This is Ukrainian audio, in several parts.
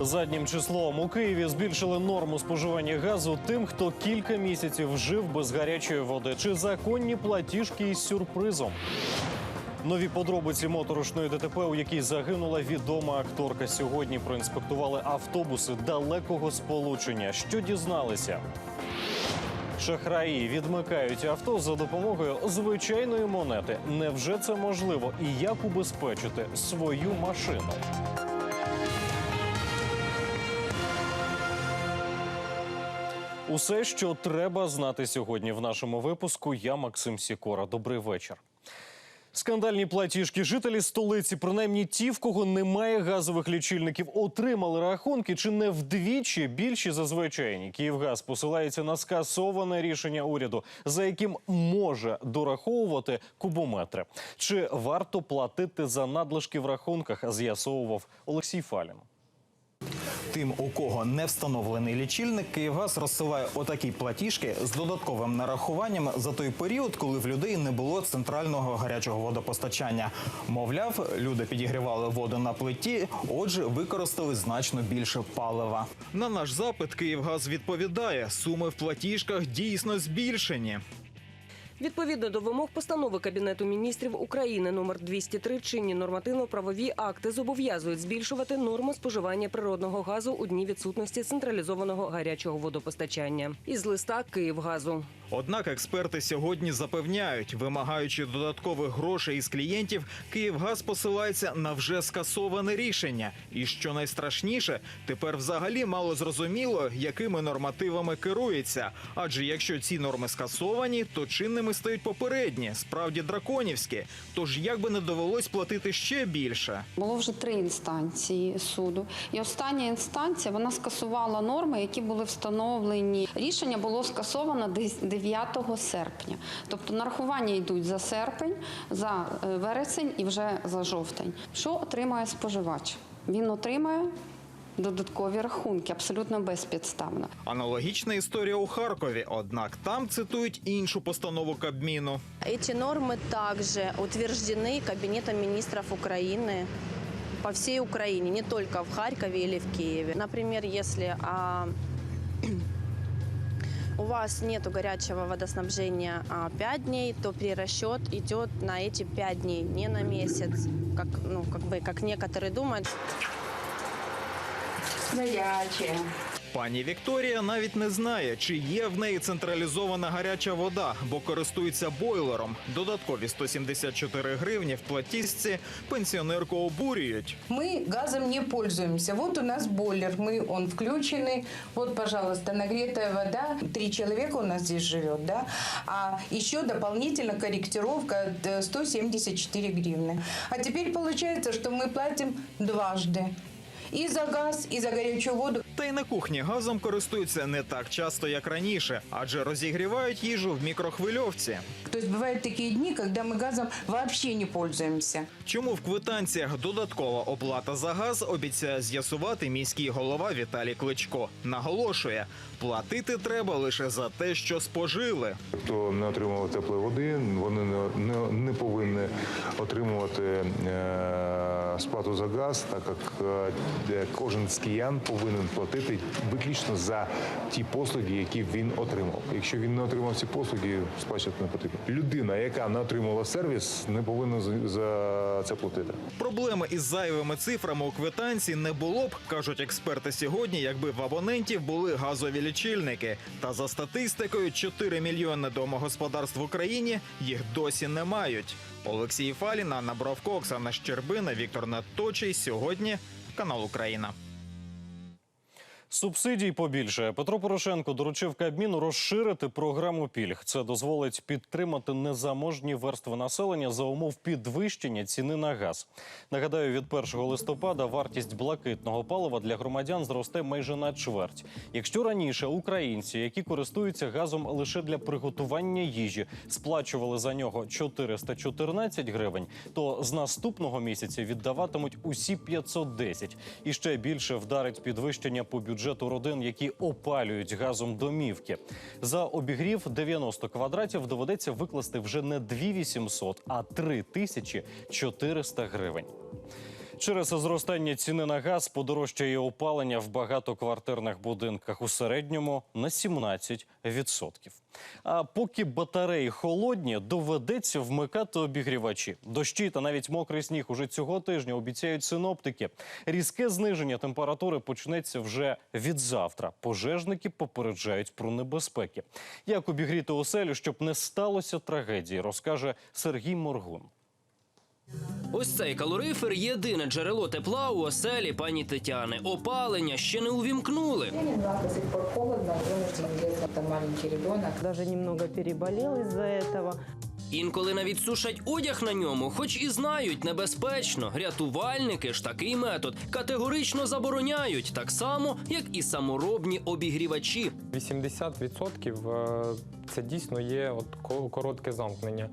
Заднім числом у Києві збільшили норму споживання газу тим, хто кілька місяців жив без гарячої води, чи законні платіжки із сюрпризом. Нові подробиці моторошної ДТП, у якій загинула відома акторка. Сьогодні проінспектували автобуси далекого сполучення. Що дізналися? Шахраї відмикають авто за допомогою звичайної монети. Невже це можливо? І як убезпечити свою машину? Усе, що треба знати сьогодні в нашому випуску. Я Максим Сікора. Добрий вечір. Скандальні платіжки жителі столиці, принаймні ті, в кого немає газових лічильників, отримали рахунки чи не вдвічі більші за звичайні. Київгаз посилається на скасоване рішення уряду, за яким може дораховувати кубометри. Чи варто платити за надлишки в рахунках? З'ясовував Олексій Фалін. Тим, у кого не встановлений лічильник, Київгаз розсилає отакі платіжки з додатковим нарахуванням за той період, коли в людей не було центрального гарячого водопостачання. Мовляв, люди підігрівали воду на плиті, отже, використали значно більше палива. На наш запит Київгаз відповідає: суми в платіжках дійсно збільшені. Відповідно до вимог постанови Кабінету міністрів України номер 203 чинні нормативно-правові акти зобов'язують збільшувати норму споживання природного газу у дні відсутності централізованого гарячого водопостачання. Із листа Київгазу. Однак експерти сьогодні запевняють, вимагаючи додаткових грошей із клієнтів, Київгаз посилається на вже скасоване рішення. І що найстрашніше, тепер взагалі мало зрозуміло, якими нормативами керується. Адже якщо ці норми скасовані, то чинними стають попередні, справді драконівські. Тож як би не довелось платити ще більше. Було вже три інстанції суду, і остання інстанція вона скасувала норми, які були встановлені. Рішення було скасовано десь 9 серпня. Тобто нарахування йдуть за серпень, за е, вересень і вже за жовтень. Що отримає споживач? Він отримає додаткові рахунки абсолютно безпідставно. Аналогічна історія у Харкові. Однак там цитують іншу постанову Кабміну. Эти нормы также утверждены Кабинетом министров Украины по всей Украине, не только в Харькове или в Киеве. Например, если а, у вас нет горячего водоснабжения а, 5 дней, то перерасчет идет на эти 5 дней, не на месяц, как, ну, как, бы, как некоторые думают. Гаряче. Пані Вікторія навіть не знає, чи є в неї централізована гаряча вода, бо користується бойлером. Додаткові 174 гривні в платіжці пенсіонерку обурюють. Мы газом не пользуемся. Вот у нас бойлер, мы, он включенный. Вот, пожалуйста, нагретая вода. Три человека у нас здесь живет, да. А еще дополнительно корректировка э, 174 гривны. А теперь получается, что мы платим дважды. И за газ, и за горячую воду. Та й на кухні газом користуються не так часто, як раніше, адже розігрівають їжу в мікрохвильовці. То есть бывают такие дни, когда мы газом вообще не пользуемся. Чому в квитанціях додаткова оплата за газ обіцяє з'ясувати міський голова Віталій Кличко. Наголошує, платити треба лише за те, що спожили. Хто не отримував теплої води, вони не, не, не повинні отримувати е, сплату за газ, так як е, де кожен з киян повинен платити виключно за ті послуги, які він отримав. Якщо він не отримав ці послуги, сплачувати не потрібно. Людина, яка не отримала сервіс, не повинна за- це платити. Проблеми із зайвими цифрами у квитанції не було б, кажуть експерти сьогодні, якби в абонентів були газові лічильники. Та за статистикою, 4 мільйони домогосподарств в Україні їх досі не мають. Олексій Фалін, Анна Бровко, Оксана Щербина, Віктор Надточий. Сьогодні канал Україна. Субсидій побільше. Петро Порошенко доручив Кабміну розширити програму пільг. Це дозволить підтримати незаможні верстви населення за умов підвищення ціни на газ. Нагадаю, від 1 листопада вартість блакитного палива для громадян зросте майже на чверть. Якщо раніше українці, які користуються газом лише для приготування їжі, сплачували за нього 414 гривень, то з наступного місяця віддаватимуть усі 510. І ще більше вдарить підвищення по бюджету родин, які опалюють газом домівки. За обігрів 90 квадратів доведеться викласти вже не 2800, а 3400 гривень. Через зростання ціни на газ подорожчає опалення в багатоквартирних будинках у середньому на 17%. А поки батареї холодні, доведеться вмикати обігрівачі. Дощі та навіть мокрий сніг уже цього тижня обіцяють синоптики. Різке зниження температури почнеться вже від завтра. Пожежники попереджають про небезпеки. Як обігріти оселю, щоб не сталося трагедії, розкаже Сергій Моргун. Ось цей калорифер єдине джерело тепла у оселі пані Тетяни. Опалення ще не увімкнули. Даже немного переболел из-за этого. Інколи навіть сушать одяг на ньому, хоч і знають небезпечно. Рятувальники ж такий метод категорично забороняють, так само як і саморобні обігрівачі. 80% е, це дійсно є от ко- коротке замкнення.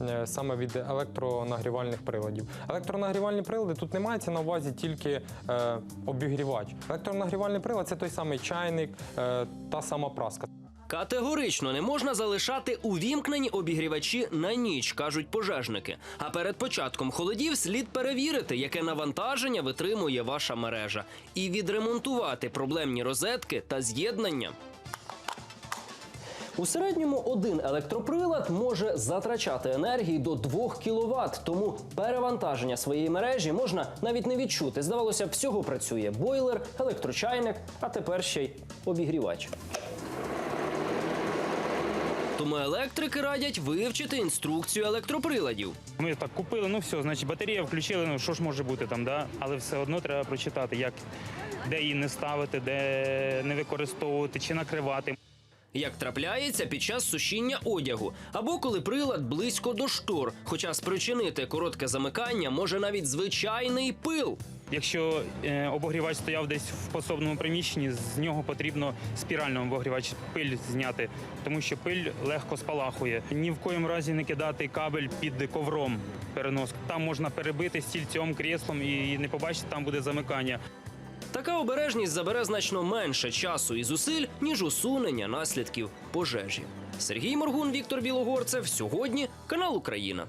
е, Саме від електронагрівальних приладів. Електронагрівальні прилади тут не мається на увазі тільки е, обігрівач. Електронагрівальний прилад це той самий чайник, е, та сама праска. Категорично не можна залишати увімкнені обігрівачі на ніч, кажуть пожежники. А перед початком холодів слід перевірити, яке навантаження витримує ваша мережа, і відремонтувати проблемні розетки та з'єднання. У середньому один електроприлад може затрачати енергії до 2 кВт, тому перевантаження своєї мережі можна навіть не відчути. Здавалося, всього працює бойлер, електрочайник, а тепер ще й обігрівач. Тому електрики радять вивчити інструкцію електроприладів. Ми так купили, ну все, значить батарея включили, ну що ж може бути там, да? але все одно треба прочитати, як, де її не ставити, де не використовувати чи накривати. Як трапляється під час сушіння одягу, або коли прилад близько до штор, хоча спричинити коротке замикання може навіть звичайний пил. Якщо е, обогрівач стояв десь в пособному приміщенні, з нього потрібно спірально обогрівач пиль зняти, тому що пиль легко спалахує. Ні в коєму разі не кидати кабель під ковром переноску. Там можна перебити стільцем, креслом і не побачити, там буде замикання. Така обережність забере значно менше часу і зусиль, ніж усунення наслідків пожежі. Сергій Моргун, Віктор Білогорцев. Сьогодні канал Україна.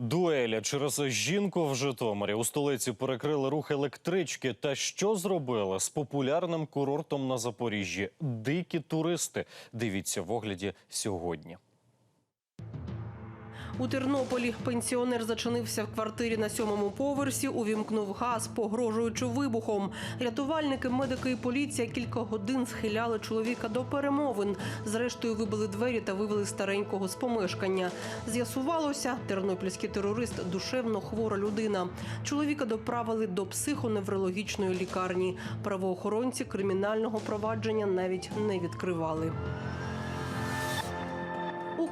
Дуеля через жінку в Житомирі у столиці перекрили рух електрички. Та що зробили з популярним курортом на Запоріжжі? Дикі туристи. Дивіться в огляді сьогодні. У Тернополі пенсіонер зачинився в квартирі на сьомому поверсі, увімкнув газ, погрожуючи вибухом. Рятувальники, медики і поліція кілька годин схиляли чоловіка до перемовин. Зрештою вибили двері та вивели старенького з помешкання. З'ясувалося, тернопільський терорист душевно хвора людина. Чоловіка доправили до психоневрологічної лікарні. Правоохоронці кримінального провадження навіть не відкривали.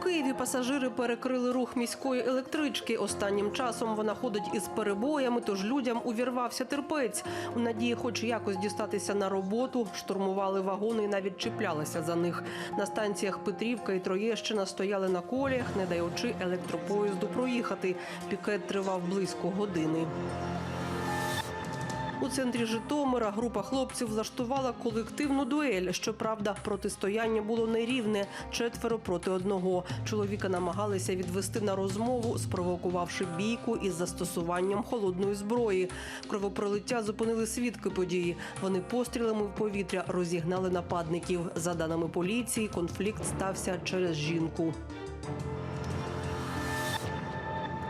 Києві пасажири перекрили рух міської електрички. Останнім часом вона ходить із перебоями, тож людям увірвався терпець. У надії, хоч якось дістатися на роботу, штурмували вагони і навіть чіплялися за них. На станціях Петрівка і Троєщина стояли на коліях, не даючи електропоїзду проїхати. Пікет тривав близько години. У центрі Житомира група хлопців влаштувала колективну дуель. Щоправда, протистояння було нерівне четверо проти одного. Чоловіка намагалися відвести на розмову, спровокувавши бійку із застосуванням холодної зброї. Кровопролиття зупинили свідки події. Вони пострілами в повітря розігнали нападників. За даними поліції, конфлікт стався через жінку.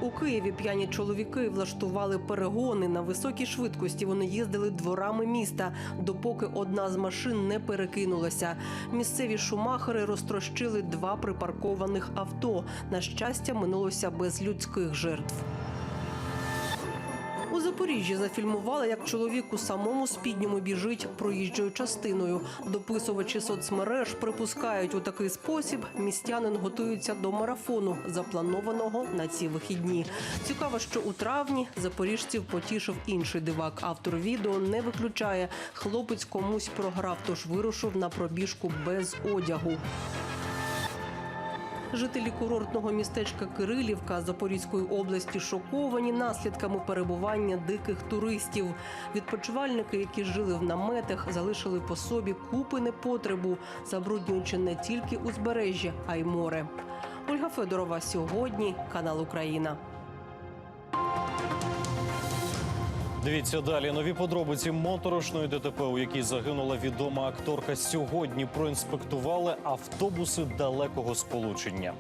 У Києві п'яні чоловіки влаштували перегони на високій швидкості. Вони їздили дворами міста, допоки одна з машин не перекинулася. Місцеві шумахери розтрощили два припаркованих авто. На щастя, минулося без людських жертв. Запоріжжі зафільмували, як чоловік у самому спідньому біжить проїжджою частиною. Дописувачі соцмереж припускають у такий спосіб містянин готується до марафону, запланованого на ці вихідні. Цікаво, що у травні запоріжців потішив інший дивак. Автор відео не виключає. Хлопець комусь програв, тож вирушив на пробіжку без одягу. Жителі курортного містечка Кирилівка Запорізької області шоковані наслідками перебування диких туристів. Відпочивальники, які жили в наметах, залишили по собі купи непотребу, забруднюючи не тільки узбережжя, а й море. Ольга Федорова сьогодні, канал Україна. Дивіться далі. Нові подробиці моторошної ДТП, у якій загинула відома акторка. Сьогодні проінспектували автобуси далекого сполучення.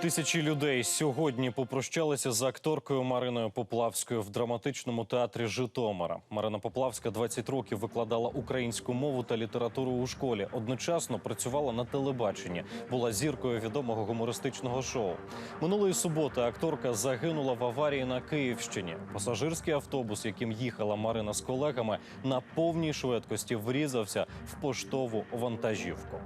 Тисячі людей сьогодні попрощалися з акторкою Мариною Поплавською в драматичному театрі Житомира. Марина Поплавська 20 років викладала українську мову та літературу у школі. Одночасно працювала на телебаченні. Була зіркою відомого гумористичного шоу. Минулої суботи акторка загинула в аварії на Київщині. Пасажирський автобус, яким їхала Марина з колегами, на повній швидкості врізався в поштову вантажівку.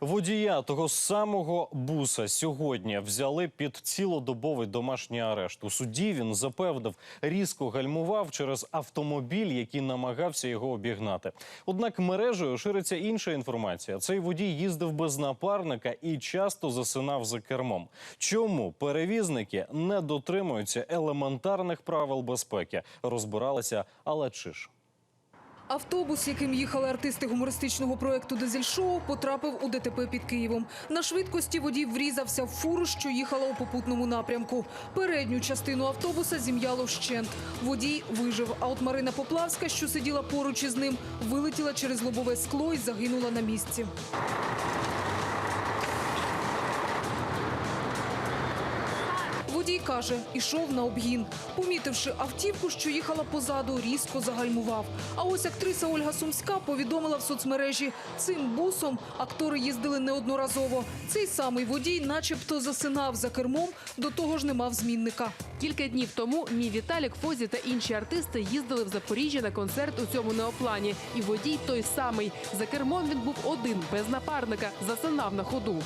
Водія того самого буса сьогодні взяли під цілодобовий домашній арешт. У суді він запевнив, різко гальмував через автомобіль, який намагався його обігнати. Однак мережею шириться інша інформація. Цей водій їздив без напарника і часто засинав за кермом. Чому перевізники не дотримуються елементарних правил безпеки? Розбиралися Алла Чиш. Автобус, яким їхали артисти гумористичного проекту Дизель-шоу, потрапив у ДТП під Києвом. На швидкості водій врізався в фуру, що їхала у попутному напрямку. Передню частину автобуса зім'яло вщент. Водій вижив. А от Марина Поплавська, що сиділа поруч із ним, вилетіла через лобове скло і загинула на місці. Водій каже, ішов на обгін. Помітивши автівку, що їхала позаду, різко загальмував. А ось актриса Ольга Сумська повідомила в соцмережі, цим бусом актори їздили неодноразово. Цей самий водій, начебто, засинав за кермом, до того ж не мав змінника. Кілька днів тому мій Віталік Фозі та інші артисти їздили в Запоріжжя на концерт у цьому неоплані. І водій той самий. За кермом він був один, без напарника, засинав на ходу.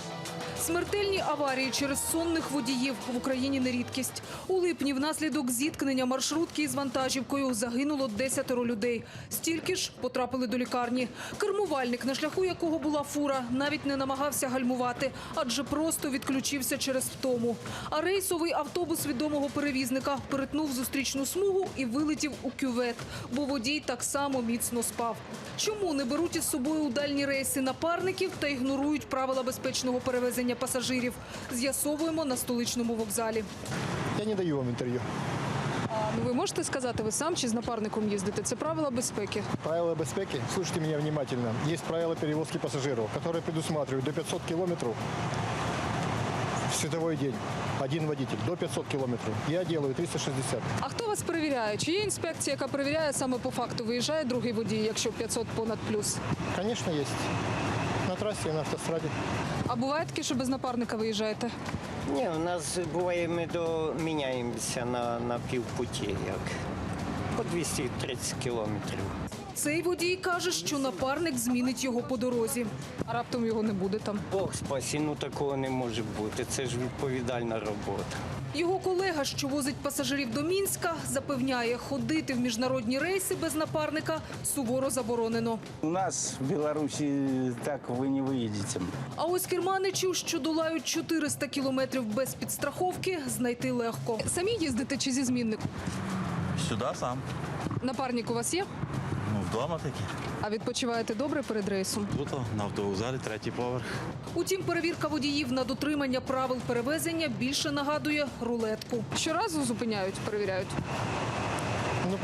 Смертельні аварії через сонних водіїв в Україні не рідкість. У липні внаслідок зіткнення маршрутки із вантажівкою загинуло 10 людей. Стільки ж потрапили до лікарні. Кермувальник, на шляху якого була фура, навіть не намагався гальмувати, адже просто відключився через втому. А рейсовий автобус відомого перевізника перетнув зустрічну смугу і вилетів у кювет, бо водій так само міцно спав. Чому не беруть із собою у дальні рейси напарників та ігнорують правила безпечного перевезення пасажирів? З'ясовуємо на столичному вокзалі. Я не даю вам интервью. Ну, ви можете сказати, ви сам чи з напарником їздите? Це правила безпеки. Правила безпеки, слушайте меня внимательно. Есть правила перевозки пассажиров, которые предусматривают до 500 километров в световой день. Один водитель до 500 километров. Я делаю 360. А хто вас перевіряє? Чи є інспекція, яка перевіряє саме по факту? Виїжджає другий водій, якщо 500 понад плюс? Конечно, есть. На трассе и на автостраде. А буває таке, що без напарника виїжджаєте? Ні, у нас буває, ми доміняємося на, на півпуті, як по 230 кілометрів. Цей водій каже, що напарник змінить його по дорозі. А раптом його не буде там. Бог спасі, ну такого не може бути. Це ж відповідальна робота. Його колега, що возить пасажирів до Мінська, запевняє, ходити в міжнародні рейси без напарника суворо заборонено. У нас в Беларуси так вы не выедете. А ось керманичів, що долають 400 кілометрів без підстраховки, знайти легко. Самі їздите чи зі змінником? Сюди сам. Напарник у вас є? Вдома таки. А відпочиваєте добре перед рейсом? Тут на автовокзалі, третій поверх. Утім, перевірка водіїв на дотримання правил перевезення більше нагадує рулетку. Щоразу зупиняють, перевіряють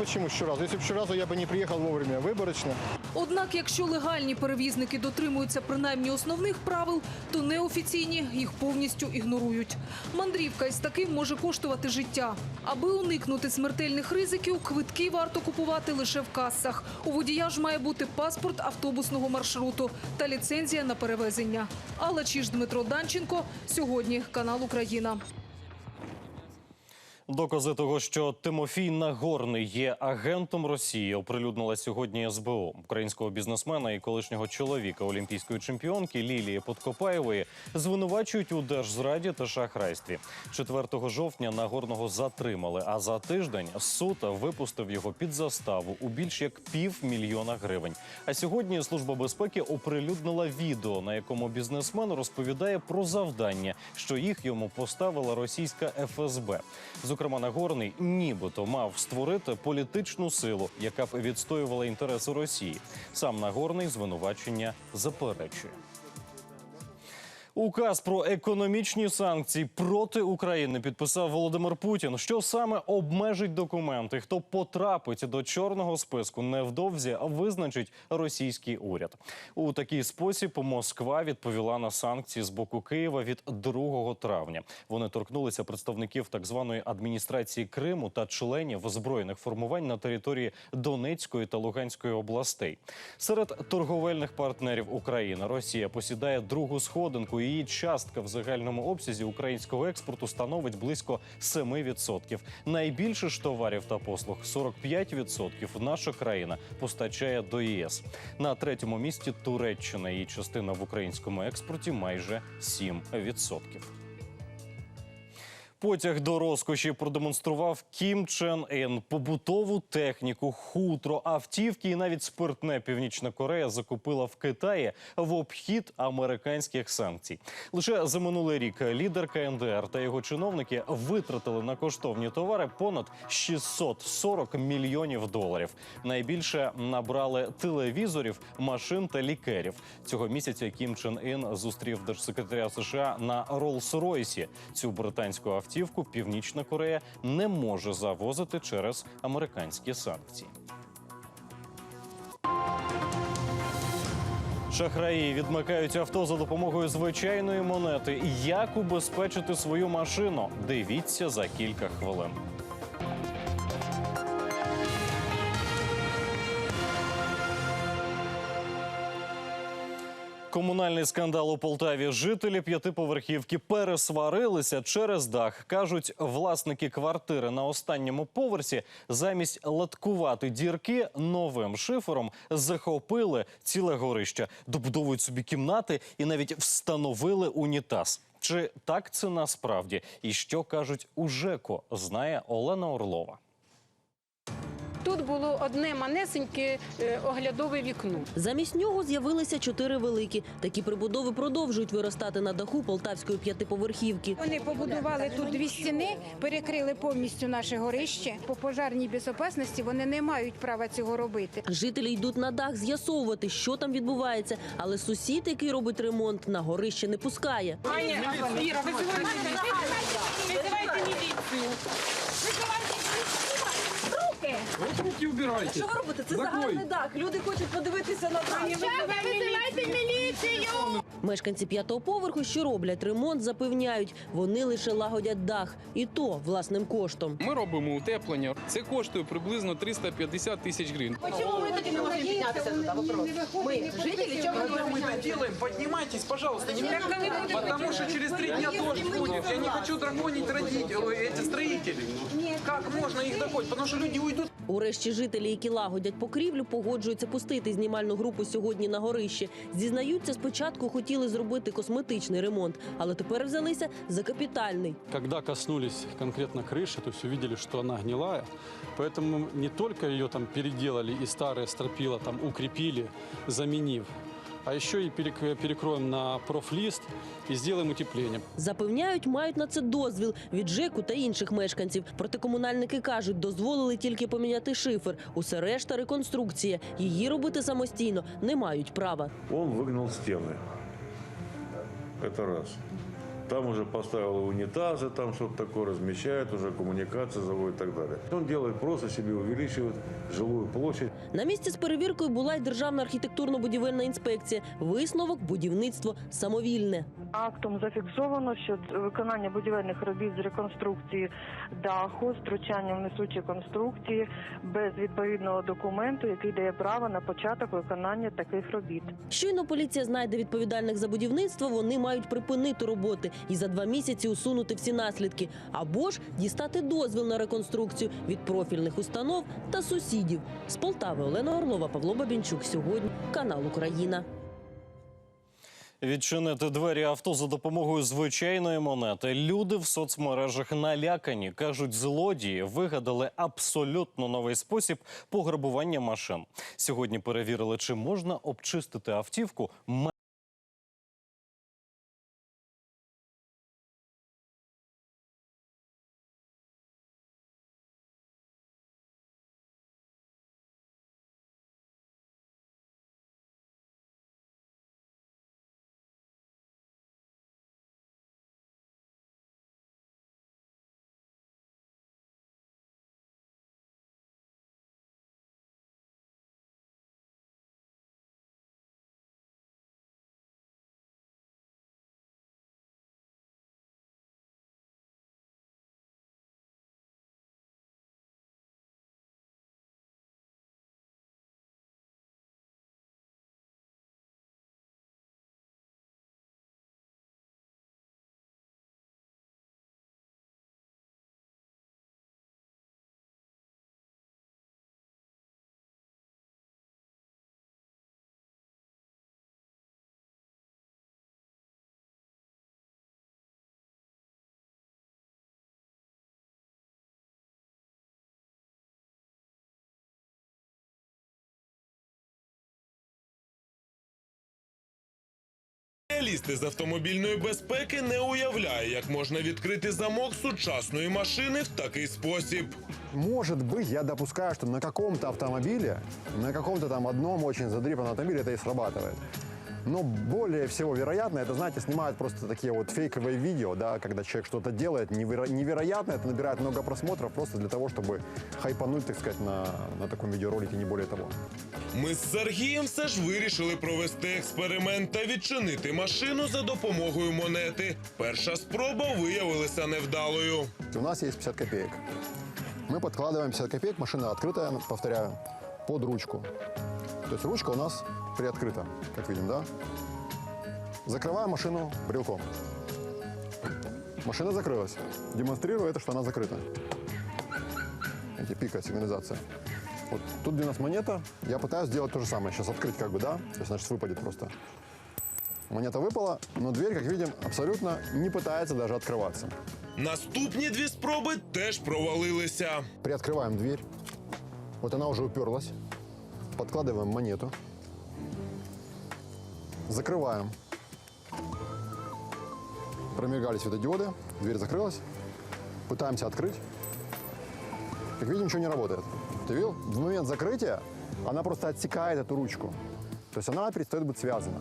Ну почему еще раз? Если бы еще разу я бы не приехал вовремя, выборочно. Однак, якщо легальні перевізники дотримуються принаймні основних правил, то неофіційні їх повністю ігнорують. Мандрівка із таким може коштувати життя. Аби уникнути смертельних ризиків, квитки варто купувати лише в касах. У водія ж має бути паспорт автобусного маршруту та ліцензія на перевезення. Алла Чіж, Дмитро Данченко. Сьогодні канал Україна. Докази того, що Тимофій Нагорний є агентом Росії, оприлюднила сьогодні СБУ. Українського бізнесмена і колишнього чоловіка олімпійської чемпіонки Лілії Подкопаєвої звинувачують у держзраді та шахрайстві. 4 жовтня Нагорного затримали. А за тиждень суд випустив його під заставу у більш як півмільйона гривень. А сьогодні служба безпеки оприлюднила відео, на якому бізнесмен розповідає про завдання, що їх йому поставила російська ФСБ. Зокрема, Нагорний нібито мав створити політичну силу, яка б відстоювала інтереси Росії. Сам Нагорний звинувачення заперечує. Указ про економічні санкції проти України підписав Володимир Путін. Що саме обмежить документи? Хто потрапить до чорного списку невдовзі визначить російський уряд. У такий спосіб Москва відповіла на санкції з боку Києва від 2 травня. Вони торкнулися представників так званої адміністрації Криму та членів збройних формувань на території Донецької та Луганської областей. Серед торговельних партнерів України Росія посідає другу сходинку. Її частка в загальному обсязі українського експорту становить близько 7%. Найбільше ж товарів та послуг 45% наша країна постачає до ЄС. На третьому місці Туреччина. Її частина в українському експорті майже 7%. Потяг до розкоші продемонстрував Кім Чен Ін. Побутову техніку, хутро, автівки і навіть спиртне Північна Корея закупила в Китаї в обхід американських санкцій. Лише за минулий рік лідер КНДР та його чиновники витратили на коштовні товари понад 640 мільйонів доларів. Найбільше набрали телевізорів, машин та лікерів. Цього місяця Кім Чен Ін зустрів держсекретаря США на Роллс-Ройсі. Цю британську автівку Північна Корея не може завозити через американські санкції. Шахраї відмикають авто за допомогою звичайної монети. Як убезпечити свою машину? Дивіться за кілька хвилин. Комунальний скандал у Полтаві. Жителі п'ятиповерхівки пересварилися через дах. кажуть, власники квартири на останньому поверсі замість латкувати дірки новим шифером захопили ціле горище, добудовують собі кімнати і навіть встановили унітаз. Чи так це насправді? І що кажуть у ЖЕКО, знає Олена Орлова. Було одне манесеньке е, оглядове вікно. Замість нього з'явилися чотири великі. Такі прибудови продовжують виростати на даху полтавської п'ятиповерхівки. Вони побудували тут дві стіни, перекрили повністю наше горище. По пожарній безпечності вони не мають права цього робити. Жителі йдуть на дах з'ясовувати, що там відбувається, але сусід, який робить ремонт, на горище не пускає. Віра, визивайте міліцію. Руки! Руки убирайте. Що ви робите? Це загальний дах. Люди хочуть подивитися на дах. Визивайте міліцію! Мешканці п'ятого поверху, що роблять ремонт, запевняють, вони лише лагодять дах, і то власним коштом. Ми робимо утеплення. Це коштує приблизно 350 тисяч гривень. Чому ми тоді не можемо піднятися туди? Вопрос. Ми жителі, чому ми мы это делаем, поднимайтесь, пожалуйста. Не Потому что через три дня дождь будет. Я не хочу драконить родителей, эти строители. Как можно их догонить? Потому что люди уйдут. Урешті жителі, які лагодять покрівлю, погоджуються пустити знімальну групу сьогодні на горище. Зізнаються, спочатку хотіли зробити косметичний ремонт, але тепер взялися за капітальний. Когда коснулись конкретно крыши, то есть увидели, что она гнилая. Поэтому не только ее там переделали и старые стропила там укрепили, заменив, а еще и перек- перекроем на профлист и сделаем утепление. Запевняють, мають на це дозвіл від ЖЕКу та інших мешканців. Проте комунальники кажуть, дозволили тільки поміняти шифер. Усе решта реконструкція. Її робити самостійно не мають права. Он выгнал стены. Это раз. Там уже поставил унитазы, там что-то такое размещает, уже коммуникации заводит и так далее. Он делает просто себе увеличивает жилую площадь. На місці з перевіркою була й Державна архітектурно-будівельна інспекція. Висновок будівництво самовільне. Актом зафіксовано, що виконання будівельних робіт з реконструкції даху, з втручанням в несучі конструкції без відповідного документу, який дає право на початок виконання таких робіт. Щойно поліція знайде відповідальних за будівництво, вони мають припинити роботи і за два місяці усунути всі наслідки, або ж дістати дозвіл на реконструкцію від профільних установ та сусідів. З Полтави Олена Орлова, Павло Бабінчук. Сьогодні канал Україна. Відчинити двері авто за допомогою звичайної монети. Люди в соцмережах налякані. кажуть, злодії вигадали абсолютно новий спосіб пограбування машин. Сьогодні перевірили, чи можна обчистити автівку Спеціаліст із автомобільної безпеки не уявляє, як можна відкрити замок сучасної машини в такий спосіб. Может быть, я допускаю, что на каком-то автомобиле, на каком-то там одном очень задрипанном автомобиле это и срабатывает. Но более всего вероятно, это, знаете, снимают просто такие вот фейковые видео, да, когда человек что-то делает неверо- невероятно, это набирает много просмотров просто для того, чтобы хайпануть, так сказать, на, на таком видеоролике, не более того. Ми з Сергієм все ж вирішили провести експеримент та відчинити машину за допомогою монети. Перша спроба виявилася невдалою. У нас есть 50 копеек. Мы подкладываем 50 копеек, машина открытая, повторяю, под ручку. То есть ручка у нас приоткрыта, как видим, да? Закрываем машину брелком. Машина закрылась. Демонстрирую это, что она закрыта. Эти пика сигнализация. Вот тут, где у нас монета, я пытаюсь сделать то же самое. Сейчас открыть как бы, да? То есть, значит, выпадет просто. Монета выпала, но дверь, как видим, абсолютно не пытается даже открываться. Наступні дві спроби теж провалилися. Приоткрываем дверь. Вот она уже уперлась. Подкладываем монету. Закрываем. Промигали светодиоды. Дверь закрылась. Пытаемся открыть. Как видим, ничего не работает. Ты видел? В момент закрытия она просто отсекает эту ручку. То есть она перестает быть связана.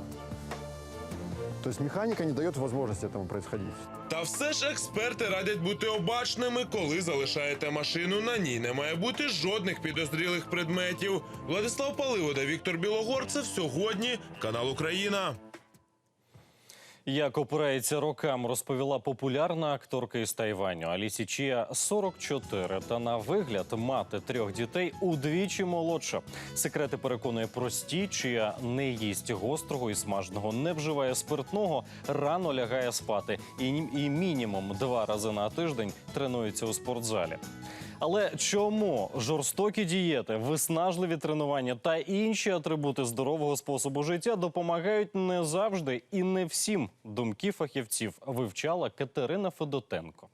То механіка не дає можливості цьому происходить. Та все ж експерти радять бути обачними, коли залишаєте машину. На ній не має бути жодних підозрілих предметів. Владислав Паливода, Віктор Білогорцев. Сьогодні канал Україна. Як опирається рокам, розповіла популярна акторка із Тайваню Алісі Чія 44. Та на вигляд мати трьох дітей удвічі молодша. Секрети переконує прості, чия не їсть гострого і смаженого, не вживає спиртного, рано лягає спати і, і мінімум два рази на тиждень тренується у спортзалі. Але чому жорстокі дієти, виснажливі тренування та інші атрибути здорового способу життя допомагають не завжди і не всім? Думки фахівців вивчала Катерина Федотенко.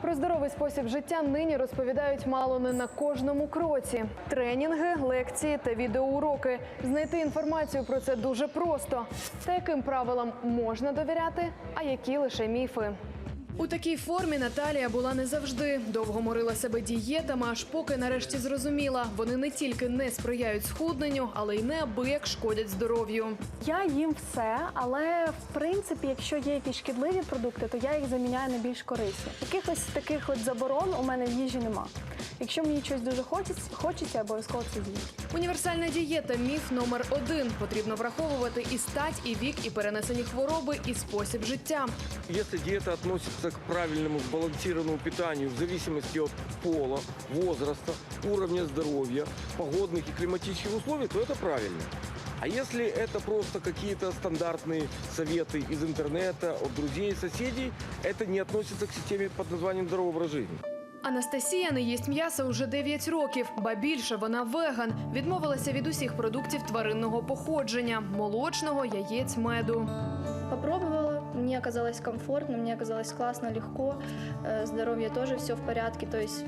Про здоровий спосіб життя нині розповідають мало не на кожному кроці. Тренінги, лекції та відеоуроки. Знайти інформацію про це дуже просто. Та яким правилам можна довіряти, а які лише міфи. У такій формі Наталія була не завжди. Довго морила себе дієтами, аж поки нарешті зрозуміла, вони не тільки не сприяють схудненню, але й неабияк шкодять здоров'ю. Я їм все, але в принципі, якщо є якісь шкідливі продукти, то я їх заміняю на більш корисні. Якихось таких от заборон у мене в їжі нема. Якщо мені щось дуже хочеться, хочеться обов'язково це з'їм. Універсальна дієта міф номер один. Потрібно враховувати і стать, і вік, і перенесені хвороби, і спосіб життя. Если диета относится к правильному сбалансированному питанию в зависимости от пола, возраста, уровня здоровья, погодных и климатических условий, то это правильно. А если это просто какие-то стандартные советы из интернета, от друзей, соседей, это не относится к системе под названием «здоровый образ жизни». Анастасія не їсть м'яса уже 9 років, ба більше вона веган. Відмовилася від усіх продуктів тваринного походження: молочного, яєць, меду. Попробовала, мне оказалось комфортно, мне оказалось классно, легко, Э, здоровье тоже все в порядке, то есть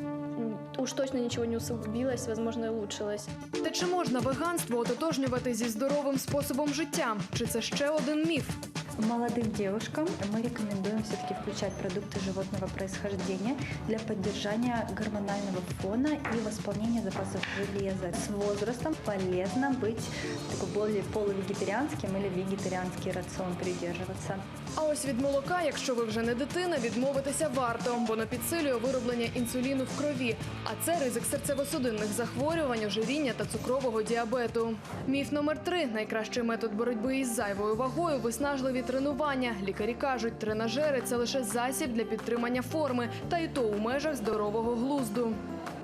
уж точно ничего не усугубилось, возможно, и улучшилось. Та чи можна веганство ототожнювати зі здоровим способом життя? Чи це ще один міф? Молодым девушкам мы рекомендуем все-таки включать продукты животного происхождения для поддержания гормонального фона и восполнения запасов железа. С возрастом полезно быть такой более полувегетарианским или вегетарианский рацион придерживаться. А ось від молока, якщо ви вже не дитина, відмовитися варто. Воно підсилює вироблення інсуліну в крові. А це ризик серцево-судинних захворювань, ожиріння та цукрового діабету. Міф номер три найкращий метод боротьби із зайвою вагою виснажливі тренування. Лікарі кажуть, тренажери це лише засіб для підтримання форми, та й то у межах здорового глузду.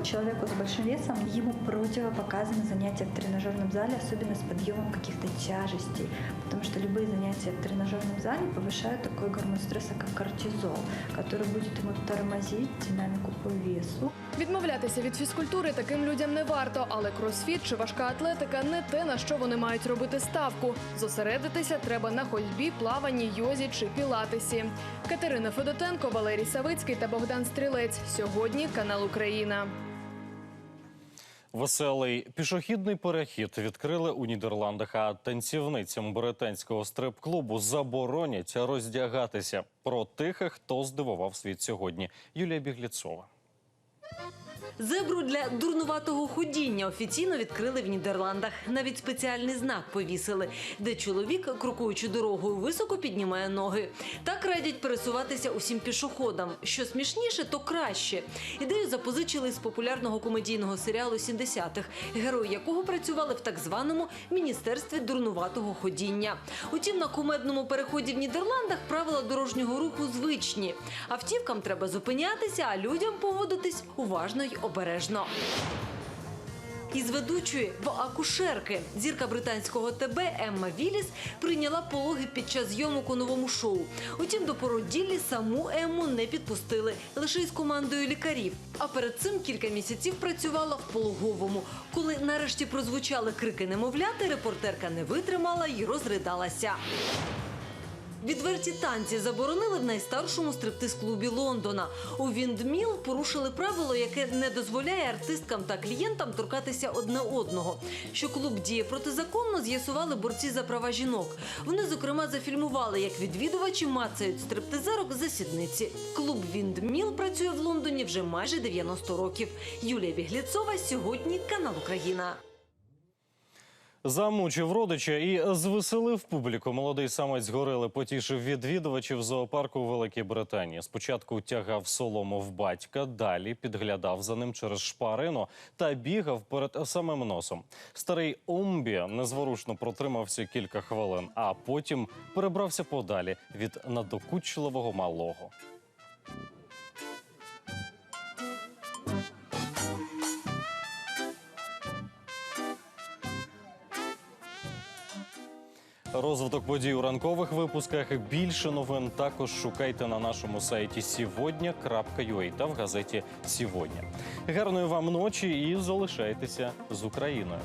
Человеку с большим весом ему противопоказаны занятия в тренажерном зале, особенно с подъемом каких-то тяжестей, потому что любые занятия в тренажерном зале повышают такой гормон стресса, как кортизол, который будет ему тормозить динамику по весу. Відмовлятися від фізкультури таким людям не варто, але кросфіт чи важка атлетика не те, на що вони мають робити ставку. Зосередитися треба на ходьбі, плаванні, йозі чи пілатесі. Катерина Федотенко, Валерій Савицький та Богдан Стрілець. Сьогодні канал Україна. Веселий пішохідний перехід відкрили у Нідерландах, а танцівницям британського стрип-клубу заборонять роздягатися. Про тих, хто здивував світ сьогодні. Юлія Бігліцова. Зебру для дурнуватого ходіння офіційно відкрили в Нідерландах. Навіть спеціальний знак повісили, де чоловік, крокуючи дорогою, високо піднімає ноги. Так радять пересуватися усім пішоходам. Що смішніше, то краще. Ідею запозичили з популярного комедійного серіалу «70-х», герої якого працювали в так званому міністерстві дурнуватого ходіння. Утім, на кумедному переході в Нідерландах правила дорожнього руху звичні. Автівкам треба зупинятися, а людям поводитись уважно й обережно. Із ведучої в акушерки зірка британського ТБ Емма Віліс прийняла пологи під час зйомок у новому шоу. Утім, до породіллі саму Емму не підпустили лише із командою лікарів. А перед цим кілька місяців працювала в пологовому. Коли нарешті прозвучали крики немовляти, репортерка не витримала і розридалася. Відверті танці заборонили в найстаршому стриптиз-клубі Лондона. У Віндміл порушили правило, яке не дозволяє артисткам та клієнтам торкатися одне одного. Що клуб діє протизаконно, з'ясували борці за права жінок. Вони, зокрема, зафільмували, як відвідувачі мацають стриптизерок за сідниці. Клуб Віндміл працює в Лондоні вже майже 90 років. Юлія Бігліцова сьогодні канал Україна. Замучив родича і звеселив публіку. Молодий самець горили потішив відвідувачів зоопарку у Великій Британії. Спочатку тягав солому в батька, далі підглядав за ним через шпарину та бігав перед самим носом. Старий Омбі незворушно протримався кілька хвилин, а потім перебрався подалі від надокучливого малого. Розвиток подій у ранкових випусках. Більше новин також шукайте на нашому сайті сьогодні.ua та в газеті Сьогодні. Гарної вам ночі і залишайтеся з Україною.